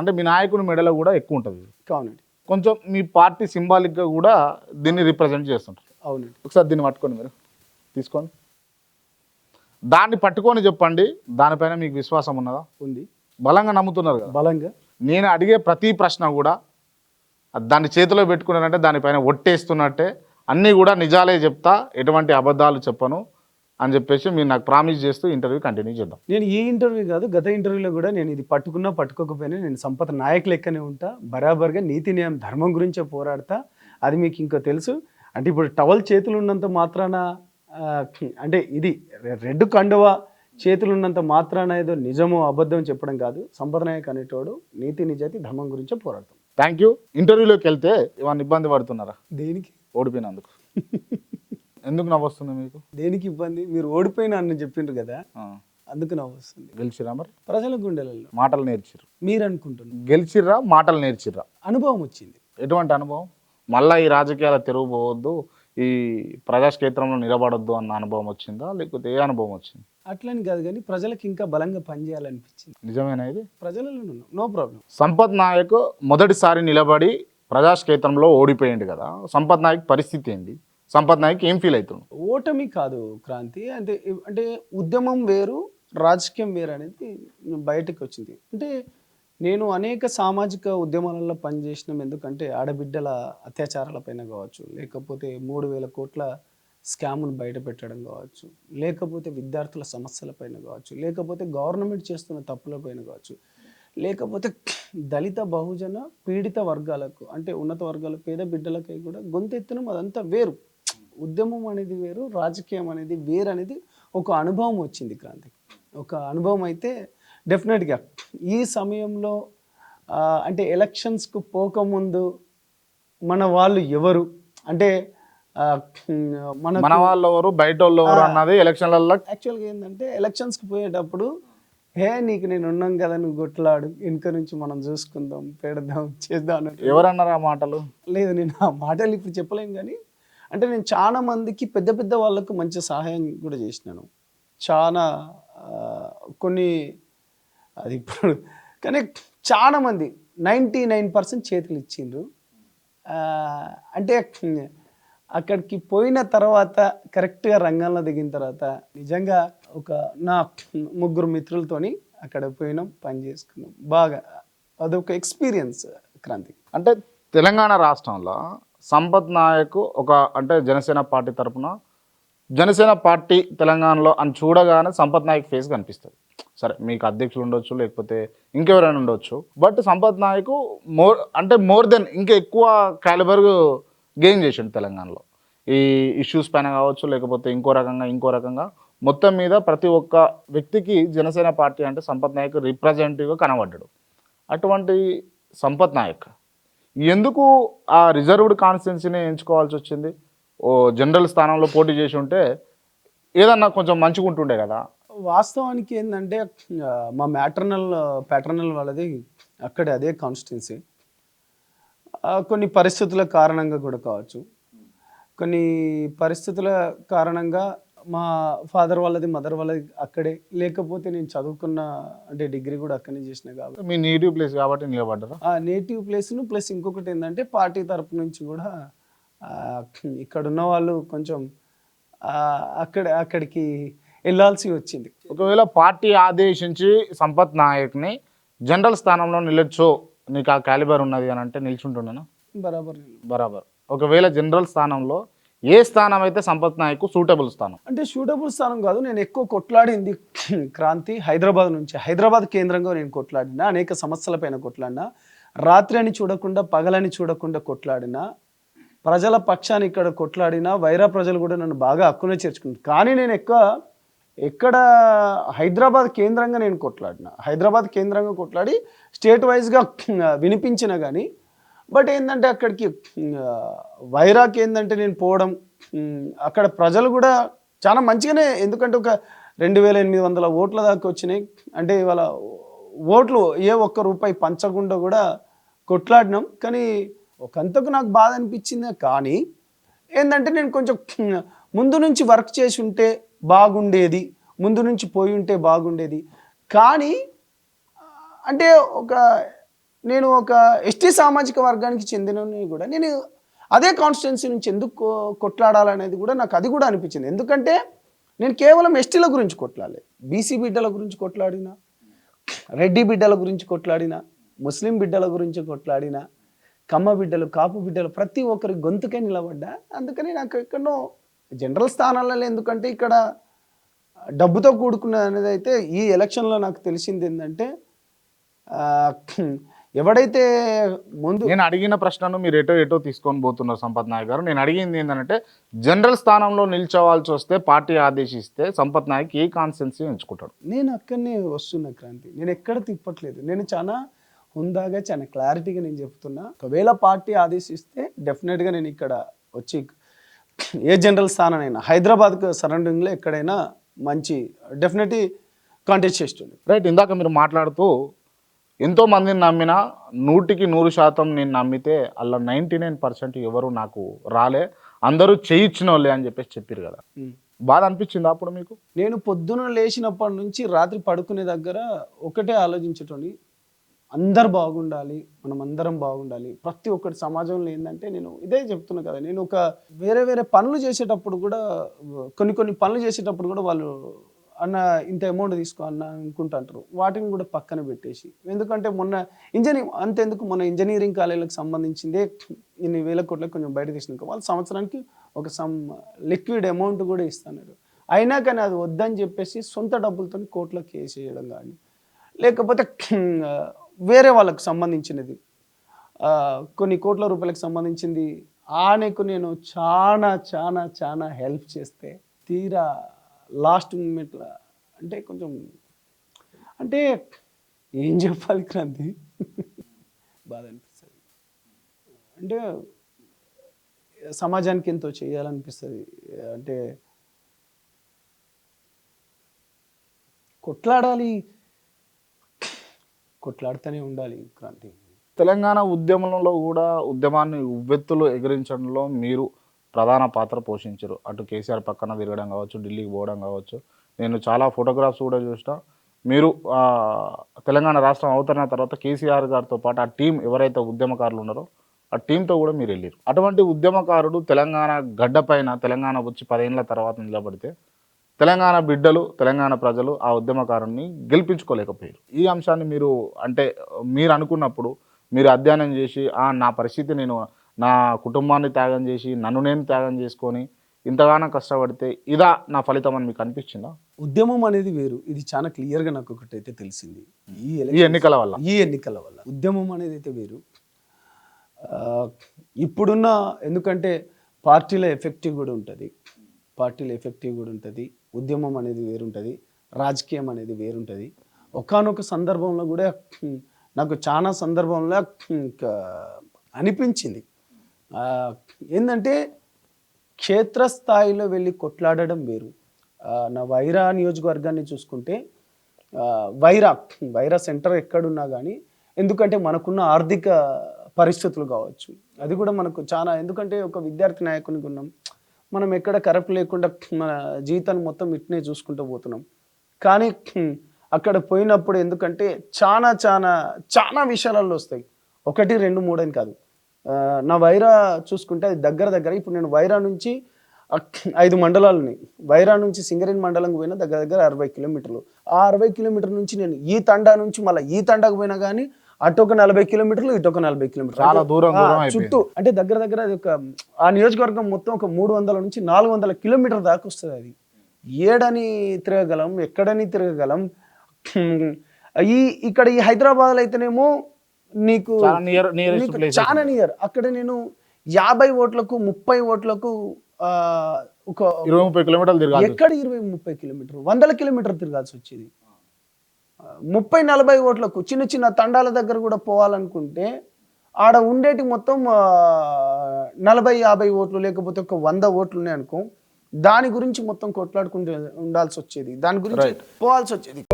అంటే మీ నాయకుడి మెడలో కూడా ఎక్కువ ఉంటుంది. అవునండి. కొంచెం మీ పార్టీ సింబాలిక్గా కూడా దీన్ని రిప్రజెంట్ చేస్తుంటారు. అవునండి. ఒకసారి దీన్ని పట్టుకోండి మీరు. తీసుకోండి. దాన్ని పట్టుకొని చెప్పండి. దానిపైన మీకు విశ్వాసం ఉన్నదా? ఉంది. బలంగా నమ్ముతున్నారు కదా. బలంగా. నేను అడిగే ప్రతి ప్రశ్న కూడా దాన్ని చేతిలో పెట్టుకున్నానంటే దానిపైన ఒట్టేస్తున్నట్టే అన్నీ కూడా నిజాలే చెప్తా ఎటువంటి అబద్ధాలు చెప్పను. అని చెప్పేసి మీరు నాకు ప్రామిస్ చేస్తూ ఇంటర్వ్యూ కంటిన్యూ చేద్దాం. నేను ఈ ఇంటర్వ్యూ కాదు గత ఇంటర్వ్యూలో కూడా నేను ఇది పట్టుకున్నా పట్టుకోకపోయినా నేను సంపద నాయక్ లెక్కనే ఉంటా బరాబర్గా నీతి న్యాయం ధర్మం గురించే పోరాడతా అది మీకు ఇంకో తెలుసు. అంటే ఇప్పుడు టవల్ చేతులు ఉన్నంత మాత్రాన అంటే ఇది రెడ్ కండువ చేతులు ఉన్నంత మాత్రాన ఏదో నిజమో అబద్ధం చెప్పడం కాదు. సంపద నాయక్ అనేటోడు నీతి నిజాయితీ ధర్మం గురించే పోరాడతాం. థ్యాంక్ యూ ఇంటర్వ్యూలోకి వెళ్తే ఇవన్నీ ఇబ్బంది పడుతున్నారా? దేనికి? ఓడిపోయినందుకు. ఎందుకు నవ్వొస్తుంది మీకు? దేనికి ఇబ్బంది? మీరు ఓడిపోయిన అని చెప్పిండ్రు కదా అందుకు నవ్వు వస్తుంది గెలిచిరా మరి? ప్రజల గుండెలలో మాటలు నేర్చిర్రు. మీరు అనుకుంటున్నారు గెలిచిర్రా మాటలు నేర్చిర్రా? అనుభవం వచ్చింది. ఎటువంటి అనుభవం? మళ్ళా ఈ రాజకీయాల తెరువు పోవద్దు ఈ ప్రజాక్షేత్రంలో నిలబడొద్దు అన్న అనుభవం వచ్చిందా? లేకపోతే ఏ అనుభవం వచ్చింది? అట్లని కాదు కానీ ప్రజలకు ఇంకా బలంగా పనిచేయాలనిపించింది. నిజమేనా ఇది? ప్రజలలో నో ప్రాబ్లం. సంపత్ నాయక్ మొదటిసారి నిలబడి ప్రజాక్షేత్రంలో ఓడిపోయింది కదా. సంపత్ నాయక్ పరిస్థితి ఏంది? సంపత్ నాయక్ ఏం ఫీల్ అవుతుంది ఓటమి కాదు క్రాంతి. అంటే అంటే ఉద్యమం వేరు రాజకీయం వేరు అనేది బయటకు వచ్చింది. అంటే నేను అనేక సామాజిక ఉద్యమాలలో పనిచేసినాం. ఎందుకంటే ఆడబిడ్డల అత్యాచారాలపైన కావచ్చు లేకపోతే మూడు వేల కోట్ల స్కామ్ను బయట పెట్టడం కావచ్చు లేకపోతే విద్యార్థుల సమస్యలపైన కావచ్చు లేకపోతే గవర్నమెంట్ చేస్తున్న తప్పులపైన కావచ్చు లేకపోతే దళిత బహుజన పీడిత వర్గాలకు అంటే ఉన్నత వర్గాల పేద బిడ్డలకై కూడా గొంతెత్తనం అదంతా వేరు. ఉద్యమం అనేది వేరు రాజకీయం అనేది వేరు అనేది ఒక అనుభవం వచ్చింది క్రాంతి ఒక అనుభవం అయితే డెఫినెట్గా ఈ సమయంలో అంటే ఎలక్షన్స్కు పోకముందు మన వాళ్ళు ఎవరు? అంటే మన మన వాళ్ళు ఎవరు? బయట వాళ్ళు ఎవరు అన్నది ఎలక్షన్లలో యాక్చువల్గా ఏంటంటే ఎలక్షన్స్కి పోయేటప్పుడు హే నీకు నేను ఉన్నాం కదా నువ్వు గుట్లాడు వెనుక నుంచి మనం చూసుకుందాం పెడదాం చేద్దాం ఎవరన్నారు ఆ మాటలు? లేదు నేను ఆ మాటలు ఇప్పుడు చెప్పలేను కానీ అంటే నేను చాలా మందికి పెద్ద పెద్ద వాళ్ళకు మంచి సహాయం కూడా చేసినాను. చాలా కొన్ని అది ఇప్పుడు కానీ చాలా మంది నైంటీ నైన్ పర్సెంట్ చేతులు ఇచ్చిండ్రు. అంటే అక్కడికి పోయిన తర్వాత కరెక్ట్గా రంగంలో దిగిన తర్వాత నిజంగా ఒక నా ముగ్గురు మిత్రులతోని అక్కడ పోయినాం పని చేసుకున్నాం. బాగా అదొక ఎక్స్పీరియన్స్ క్రాంతి. అంటే తెలంగాణ రాష్ట్రంలో సంపత్ నాయక్ ఒక అంటే జనసేన పార్టీ తరపున జనసేన పార్టీ తెలంగాణలో అని చూడగానే సంపత్ నాయక్ ఫేస్ కనిపిస్తుంది. సరే మీకు అధ్యక్షులు ఉండొచ్చు లేకపోతే ఇంకెవరైనా ఉండొచ్చు. బట్ సంపత్ నాయక్ మోర్ అంటే మోర్ దెన్ ఇంకా ఎక్కువ క్యాలిబర్ గెయిన్ చేసిండు తెలంగాణలో. ఈ ఇష్యూస్ పైన కావచ్చు లేకపోతే ఇంకో రకంగా ఇంకో రకంగా మొత్తం మీద ప్రతి ఒక్క వ్యక్తికి జనసేన పార్టీ అంటే సంపత్ నాయక్ రిప్రజెంటేటివ్గా కనబడ్డాడు. అటువంటి సంపత్ నాయక్ ఎందుకు ఆ రిజర్వ్డ్ కాన్స్టిట్యున్సీని ఎంచుకోవాల్సి వచ్చింది? ఓ జనరల్ స్థానంలో పోటీ చేసి ఉంటే ఏదన్నా కొంచెం మంచిగా ఉంటుండే కదా. వాస్తవానికి ఏంటంటే మా మ్యాటర్నల్ ప్యాటర్నల్ వాళ్ళది అక్కడే అదే కాన్స్టిట్యున్సీ. కొన్ని పరిస్థితుల కారణంగా కూడా కావచ్చు. కొన్ని పరిస్థితుల కారణంగా మా ఫాదర్ వాళ్ళది మదర్ వాళ్ళది అక్కడే. లేకపోతే నేను చదువుకున్న అంటే డిగ్రీ కూడా అక్కడనే చేసిన కాబట్టి. మీ నేటివ్ ప్లేస్ కాబట్టి నిలబడ్డారా? ఆ నేటివ్ ప్లేస్ను ప్లస్ ఇంకొకటి ఏంటంటే పార్టీ తరపు నుంచి కూడా ఇక్కడ ఉన్న వాళ్ళు కొంచెం అక్కడ అక్కడికి వెళ్ళాల్సి వచ్చింది. ఒకవేళ పార్టీ ఆదేశించి సంపత్ నాయక్ని జనరల్ స్థానంలో నిలొచ్చు నీకు ఆ క్యాలిబర్ ఉన్నది అని అంటే నిల్చుంటుండేనా? బరాబర్ బరాబర్. ఒకవేళ జనరల్ స్థానంలో ఏ స్థానం అయితే సంపత్ నాయక్ సూటబుల్ స్థానం? అంటే సూటబుల్ స్థానం కాదు నేను ఎక్కువ కొట్లాడింది క్రాంతి హైదరాబాద్ నుంచి. హైదరాబాద్ కేంద్రంగా నేను కొట్లాడినా అనేక సమస్యలపైన కొట్లాడినా రాత్రి అని చూడకుండా పగలని చూడకుండా కొట్లాడినా ప్రజల పక్షాన్ని ఇక్కడ కొట్లాడినా వైరా ప్రజలు కూడా నన్ను బాగా హక్కునే చేర్చుకున్నారు. కానీ నేను ఎక్కువ ఎక్కడ హైదరాబాద్ కేంద్రంగా నేను కొట్లాడిన హైదరాబాద్ కేంద్రంగా కొట్లాడి స్టేట్ వైజ్గా వినిపించిన కానీ బట్ ఏంటంటే అక్కడికి వైరాక్ ఏంటంటే నేను పోవడం అక్కడ ప్రజలు కూడా చాలా మంచిగానే ఎందుకంటే ఒక రెండు వేల ఎనిమిది వందల ఓట్ల దాకా వచ్చినాయి. అంటే ఇవాళ ఓట్లు ఏ ఒక్క రూపాయి పంచకుండా కూడా కొట్లాడినాం. కానీ ఒకంతకు నాకు బాధ అనిపించింది కానీ ఏంటంటే నేను కొంచెం ముందు నుంచి వర్క్ చేసి ఉంటే బాగుండేది ముందు నుంచి పోయి ఉంటే బాగుండేది. కానీ అంటే ఒక నేను ఒక ఎస్టీ సామాజిక వర్గానికి చెందినని కూడా నేను అదే కాన్స్టిట్యున్సీ నుంచి ఎందుకు కొట్లాడాలనేది కూడా నాకు అది కూడా అనిపించింది. ఎందుకంటే నేను కేవలం ఎస్టీల గురించి కొట్లాడలేదు బీసీ బిడ్డల గురించి కొట్లాడినా రెడ్డి బిడ్డల గురించి కొట్లాడినా ముస్లిం బిడ్డల గురించి కొట్లాడినా కమ్మ బిడ్డలు కాపు బిడ్డలు ప్రతి ఒక్కరి గొంతుకే నిలబడ్డా. అందుకని నాకు ఎక్కడో జనరల్ స్థానాలలో ఎందుకంటే ఇక్కడ డబ్బుతో కూడుకున్నది అనేది అయితే ఈ ఎలక్షన్లో నాకు తెలిసింది ఏంటంటే ఎవడైతే ముందు నేను అడిగిన ప్రశ్నను మీరు ఎటో ఎటో తీసుకొని పోతున్నారు సంపత్ నాయక్ గారు. నేను అడిగింది ఏంటంటే జనరల్ స్థానంలో నిల్చోవాల్సి వస్తే పార్టీ ఆదేశిస్తే సంపత్ నాయక్ ఏ కాన్స్టెన్సీ ఎంచుకుంటాడు? నేను అక్కడనే వస్తున్నా క్రాంతి. నేను ఎక్కడ తిప్పట్లేదు. నేను చాలా హుందాగా చాలా క్లారిటీగా నేను చెప్తున్నా. ఒకవేళ పార్టీ ఆదేశిస్తే డెఫినెట్గా నేను ఇక్కడ వచ్చి ఏ జనరల్ స్థానమైనా హైదరాబాద్ సరౌండింగ్లో ఎక్కడైనా మంచి డెఫినెట్లీ కాంటెస్ట్ చేస్తుండే. రైట్ ఇందాక మీరు మాట్లాడుతూ ఎంతో మందిని నమ్మిన నూటికి నూరు శాతం నేను నమ్మితే అలా నైంటీ నైన్ పర్సెంట్ ఎవరు నాకు రాలే. అందరూ చేయించిన వాళ్ళే అని చెప్పేసి చెప్పారు కదా. బాధ అనిపించిందా అప్పుడు మీకు? నేను పొద్దున లేచినప్పటి నుంచి రాత్రి పడుకునే దగ్గర ఒకటే ఆలోచించేటోని అందరు బాగుండాలి మనం అందరం బాగుండాలి. ప్రతి ఒక్కటి సమాజంలో ఏంటంటే నేను ఇదే చెప్తున్నా కదా. నేను ఒక వేరే వేరే పనులు చేసేటప్పుడు కూడా కొన్ని కొన్ని పనులు చేసేటప్పుడు కూడా వాళ్ళు అన్న ఇంత అమౌంట్ తీసుకో అన్న అనుకుంటుంటారు. వాటిని కూడా పక్కన పెట్టేసి. ఎందుకంటే మొన్న ఇంజనీరింగ్ అంతెందుకు మన ఇంజనీరింగ్ కాలేజీలకు సంబంధించిందే ఇన్ని వేల కోట్లకు కొంచెం బయట తీసినాక వాళ్ళు సంవత్సరానికి ఒక సమ్ లిక్విడ్ అమౌంట్ కూడా ఇస్తున్నారు. అయినా కానీ అది వద్దని చెప్పేసి సొంత డబ్బులతో కోట్లకు వేసేయడం కానీ లేకపోతే వేరే వాళ్ళకు సంబంధించినది. కొన్ని కోట్ల రూపాయలకు సంబంధించింది. ఆనెకు నేను చాలా చాలా చాలా హెల్ప్ చేస్తే తీరా లాస్ట్ మూమెంట్లో అంటే కొంచెం అంటే ఏం చెప్పాలి క్రాంతి? బాధ అనిపిస్తుంది. అంటే సమాజానికి ఎంతో చేయాలనిపిస్తుంది. అంటే కొట్లాడాలి. కొట్లాడుతూనే ఉండాలి క్రాంతి. తెలంగాణ ఉద్యమంలో కూడా ఉద్యమాన్ని ఉవ్వెత్తులు ఎగిరించడంలో మీరు ప్రధాన పాత్ర పోషించారు. అటు కేసీఆర్ పక్కన తిరగడం కావచ్చు ఢిల్లీకి పోవడం కావచ్చు. నేను చాలా ఫోటోగ్రాఫ్స్ కూడా చూసిన. మీరు తెలంగాణ రాష్ట్రం అవుతున్న తర్వాత కేసీఆర్ గారితో పాటు ఆ టీం ఎవరైతే ఉద్యమకారులు ఉన్నారో ఆ టీంతో కూడా మీరు వెళ్ళారు అటువంటి ఉద్యమకారుడు తెలంగాణ గడ్డపైన తెలంగాణ వచ్చి పదేళ్ళ తర్వాత నిలబడితే తెలంగాణ బిడ్డలు తెలంగాణ ప్రజలు ఆ ఉద్యమకారుని గెలిపించుకోలేకపోయారు ఈ అంశాన్ని మీరు అంటే మీరు అనుకున్నప్పుడు మీరు అధ్యయనం చేసి ఆ నా పరిస్థితి నేను నా కుటుంబాన్ని త్యాగం చేసి నన్ను నేను త్యాగం చేసుకొని ఇంతగానో కష్టపడితే ఇదా నా ఫలితం అని మీకు అనిపించిందా? ఉద్యమం అనేది వేరు. ఇది చాలా క్లియర్గా నాకు ఒకటైతే తెలిసింది. ఈ ఈ ఎన్నికల వల్ల. ఈ ఎన్నికల వల్ల. ఉద్యమం అనేది అయితే వేరు. ఇప్పుడున్న ఎందుకంటే పార్టీల ఎఫెక్టివ్ కూడా ఉంటుంది. పార్టీల ఎఫెక్టివ్ కూడా ఉంటుంది. ఉద్యమం అనేది వేరుంటుంది. రాజకీయం అనేది వేరుంటుంది. ఒకానొక సందర్భంలో కూడా నాకు చాలా సందర్భంలో అనిపించింది. ఏంటంటే క్షేత్రస్థాయిలో వెళ్ళి కొట్లాడడం వేరు. నా వైరా నియోజకవర్గాన్ని చూసుకుంటే వైరా వైరా సెంటర్ ఎక్కడున్నా కానీ ఎందుకంటే మనకున్న ఆర్థిక పరిస్థితులు కావచ్చు. అది కూడా మనకు చాలా ఎందుకంటే ఒక విద్యార్థి నాయకునికి ఉన్నాం. మనం ఎక్కడ కరప్ట్ లేకుండా మన జీవితాన్ని మొత్తం ఇట్నే చూసుకుంటూ పోతున్నాం. కానీ అక్కడ పోయినప్పుడు ఎందుకంటే చాలా చాలా చాలా విషయాలలో వస్తాయి. ఒకటి రెండు మూడు అని కాదు. నా వైరా చూసుకుంటే అది దగ్గర దగ్గర ఇప్పుడు నేను వైరా నుంచి ఐదు మండలాలని వైరా నుంచి సింగరేణి మండలంకి పోయినా దగ్గర దగ్గర అరవై కిలోమీటర్లు. ఆ అరవై కిలోమీటర్ నుంచి నేను ఈ తండా నుంచి మళ్ళీ ఈ తండాకు పోయినా కానీ అటు ఒక నలభై కిలోమీటర్లు ఇటు ఒక నలభై కిలోమీటర్లు. చాలా దూరం. చుట్టూ అంటే దగ్గర దగ్గర అది ఒక ఆ నియోజకవర్గం మొత్తం ఒక మూడు వందల నుంచి నాలుగు వందల కిలోమీటర్ దాకా వస్తుంది అది. ఏడని తిరగగలం ఎక్కడని తిరగగలం. ఈ ఇక్కడ ఈ హైదరాబాద్లో అయితేనేమో నీకు చాలా నియర్ అక్కడ నేను యాభై ఓట్లకు ముప్పై ఓట్లకు ఆ, ఒక ఇరవై ముప్పై కిలోమీటర్లు తిరగాలి ఎక్కడ ఇరవై ముప్పై కిలోమీటర్ వందల కిలోమీటర్ తిరగాల్సి వచ్చేది. ముప్పై నలభై ఓట్లకు చిన్న చిన్న తండాల దగ్గర కూడా పోవాలనుకుంటే ఆడ ఉండేటి మొత్తం నలభై యాభై ఓట్లు లేకపోతే ఒక వంద ఓట్లు ఉన్నాయి అనుకో దాని గురించి మొత్తం కొట్లాడుకుంటూ ఉండాల్సి వచ్చేది. దాని గురించి పోవాల్సి వచ్చేది.